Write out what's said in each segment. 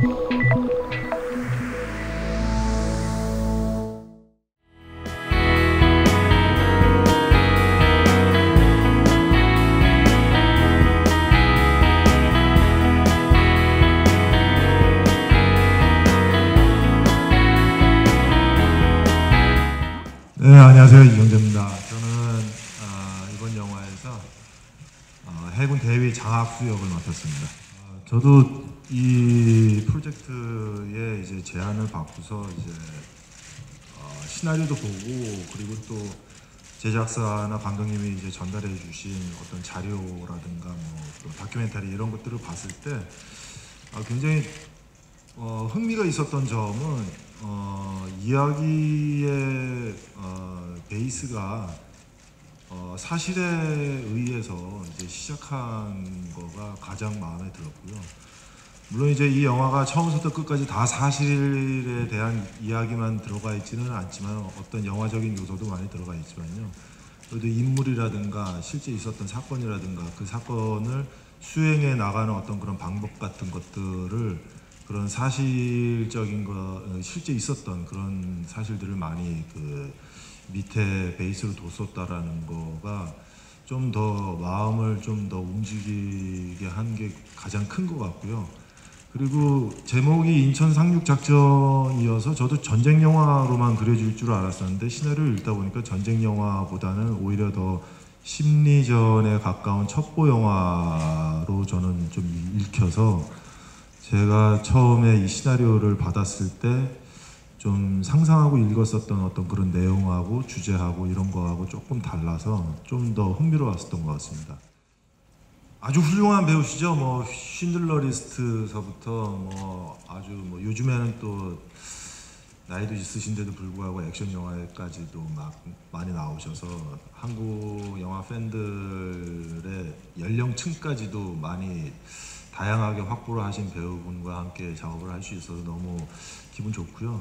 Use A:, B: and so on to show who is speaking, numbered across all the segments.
A: 네, 안녕하세요. 이경재입니다. 저는 아, 이번 영화에서 아, 해군 대위 장학수 역을 맡았습니다. 아, 저도 이 프로젝트에 이제 제안을 받고서 이제 어, 시나리오도 보고 그리고 또 제작사나 감독님이 이제 전달해 주신 어떤 자료라든가 뭐 또 다큐멘터리 이런 것들을 봤을 때 아, 굉장히 어, 흥미가 있었던 점은 어, 이야기의 어, 베이스가 어, 사실에 의해서 이제 시작한 거가 가장 마음에 들었고요. 물론 이제 이 영화가 처음부터 끝까지 다 사실에 대한 이야기만 들어가 있지는 않지만 어떤 영화적인 요소도 많이 들어가 있지만요. 그래도 인물이라든가 실제 있었던 사건이라든가 그 사건을 수행해 나가는 어떤 그런 방법 같은 것들을 그런 사실적인 거 어, 실제 있었던 그런 사실들을 많이 그 밑에 베이스로 뒀었다라는 거가 좀 더 마음을 좀 더 움직이게 한 게 가장 큰 것 같고요. 그리고 제목이 인천 상륙 작전이어서 저도 전쟁 영화로만 그려질 줄 알았었는데 시나리오를 읽다 보니까 전쟁 영화보다는 오히려 더 심리전에 가까운 첩보 영화로 저는 좀 읽혀서 제가 처음에 이 시나리오를 받았을 때 좀 상상하고 읽었었던 어떤 그런 내용하고 주제하고 이런 거하고 조금 달라서 좀 더 흥미로웠었던 것 같습니다. 아주 훌륭한 배우시죠. 뭐 쉰들러 리스트서부터 뭐 아주 뭐 요즘에는 또 나이도 있으신데도 불구하고 액션 영화에까지도 막 많이 나오셔서 한국 영화 팬들의 연령층까지도 많이 다양하게 확보를 하신 배우분과 함께 작업을 할 수 있어서 너무 기분 좋고요.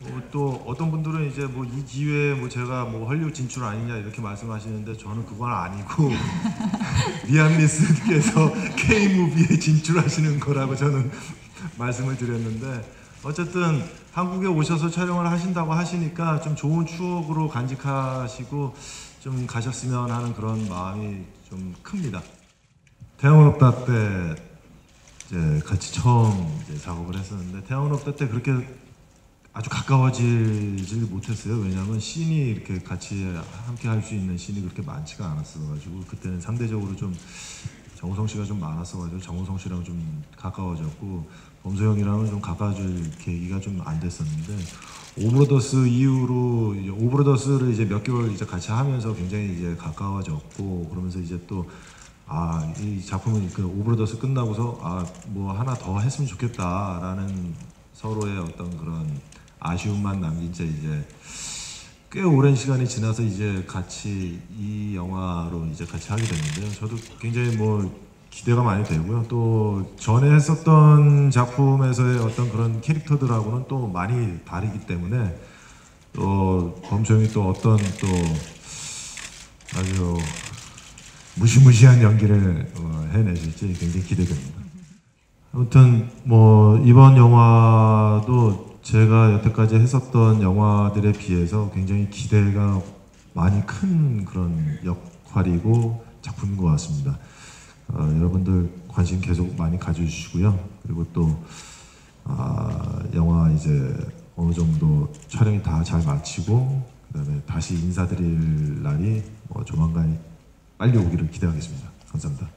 A: 어, 또 어떤 분들은 이제 뭐 이 기회에 뭐 제가 뭐 헐리우드 진출 아니냐 이렇게 말씀하시는데 저는 그건 아니고 리암 리스께서 K 무비에 진출하시는 거라고 저는 말씀을 드렸는데 어쨌든 한국에 오셔서 촬영을 하신다고 하시니까 좀 좋은 추억으로 간직하시고 좀 가셨으면 하는 그런 마음이 좀 큽니다. 태양으롭다 때 이제 같이 처음 이제 작업을 했었는데 태양으롭다 때 그렇게 아주 가까워지질 못했어요. 왜냐하면 씬이 이렇게 같이 함께 할 수 있는 씬이 그렇게 많지가 않았어가지고 그때는 상대적으로 좀 정우성 씨가 좀 많았어가지고 정우성 씨랑 좀 가까워졌고 범수 형이랑은 좀 가까워질 계기가 좀 안 됐었는데 오브로더스 이후로 오브로더스를 이제 몇 개월 이제 같이 하면서 굉장히 이제 가까워졌고 그러면서 이제 또 아, 이 작품은 그 오브로더스 끝나고서 아, 뭐 하나 더 했으면 좋겠다라는 서로의 어떤 그런 아쉬움만 남긴 채 이제 꽤 오랜 시간이 지나서 이제 같이 이 영화로 이제 같이 하게 됐는데요. 저도 굉장히 뭐 기대가 많이 되고요. 또 전에 했었던 작품에서의 어떤 그런 캐릭터들하고는 또 많이 다르기 때문에 또 범수형이 또 어떤 또 아주 무시무시한 연기를 어, 해내실지 굉장히 기대됩니다. 아무튼 뭐 이번 영화도 제가 여태까지 했었던 영화들에 비해서 굉장히 기대가 많이 큰 그런 역할이고 작품인 것 같습니다. 어, 여러분들 관심 계속 많이 가져주시고요. 그리고 또 아, 영화 이제 어느 정도 촬영이 다 잘 마치고 그다음에 다시 인사드릴 날이 뭐 조만간 빨리 오기를 기대하겠습니다. 감사합니다.